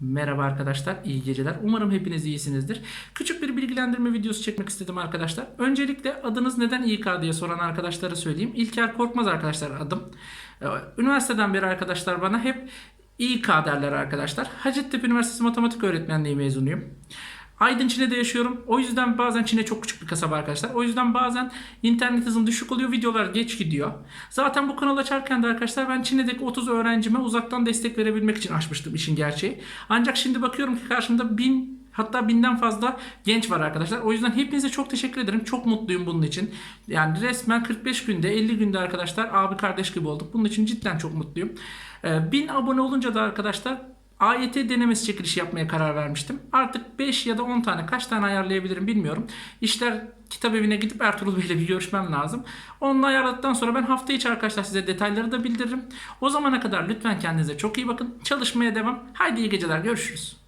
Merhaba arkadaşlar, iyi geceler. Umarım hepiniz iyisinizdir. Küçük bir bilgilendirme videosu çekmek istedim arkadaşlar. Öncelikle adınız neden İK diye soran arkadaşlara söyleyeyim. İlker Korkmaz arkadaşlar adım. Ee, Üniversiteden beri arkadaşlar bana hep İK derler arkadaşlar. Hacettepe Üniversitesi Matematik Öğretmenliği mezunuyum. Aydın Çin'de yaşıyorum. O yüzden bazen Çin'e çok küçük bir kasaba arkadaşlar. O yüzden bazen internet hızım düşük oluyor. Videolar geç gidiyor. Zaten bu kanalı açarken de arkadaşlar ben Çin'deki 30 öğrencime uzaktan destek verebilmek için açmıştım işin gerçeği. Ancak şimdi bakıyorum ki karşımda 1000 Hatta binden fazla genç var arkadaşlar. O yüzden hepinize çok teşekkür ederim. Çok mutluyum bunun için. Yani resmen 45 günde 50 günde arkadaşlar abi kardeş gibi olduk. Bunun için cidden çok mutluyum. Ee, 1000 abone olunca da arkadaşlar AYT denemesi çekilişi yapmaya karar vermiştim. Artık 5 ya da 10 tane kaç tane ayarlayabilirim bilmiyorum. İşler kitap evine gidip Ertuğrul Bey ile bir görüşmem lazım. Onu ayarladıktan sonra ben hafta içi arkadaşlar size detayları da bildiririm. O zamana kadar lütfen kendinize çok iyi bakın. Çalışmaya devam. Haydi iyi geceler görüşürüz.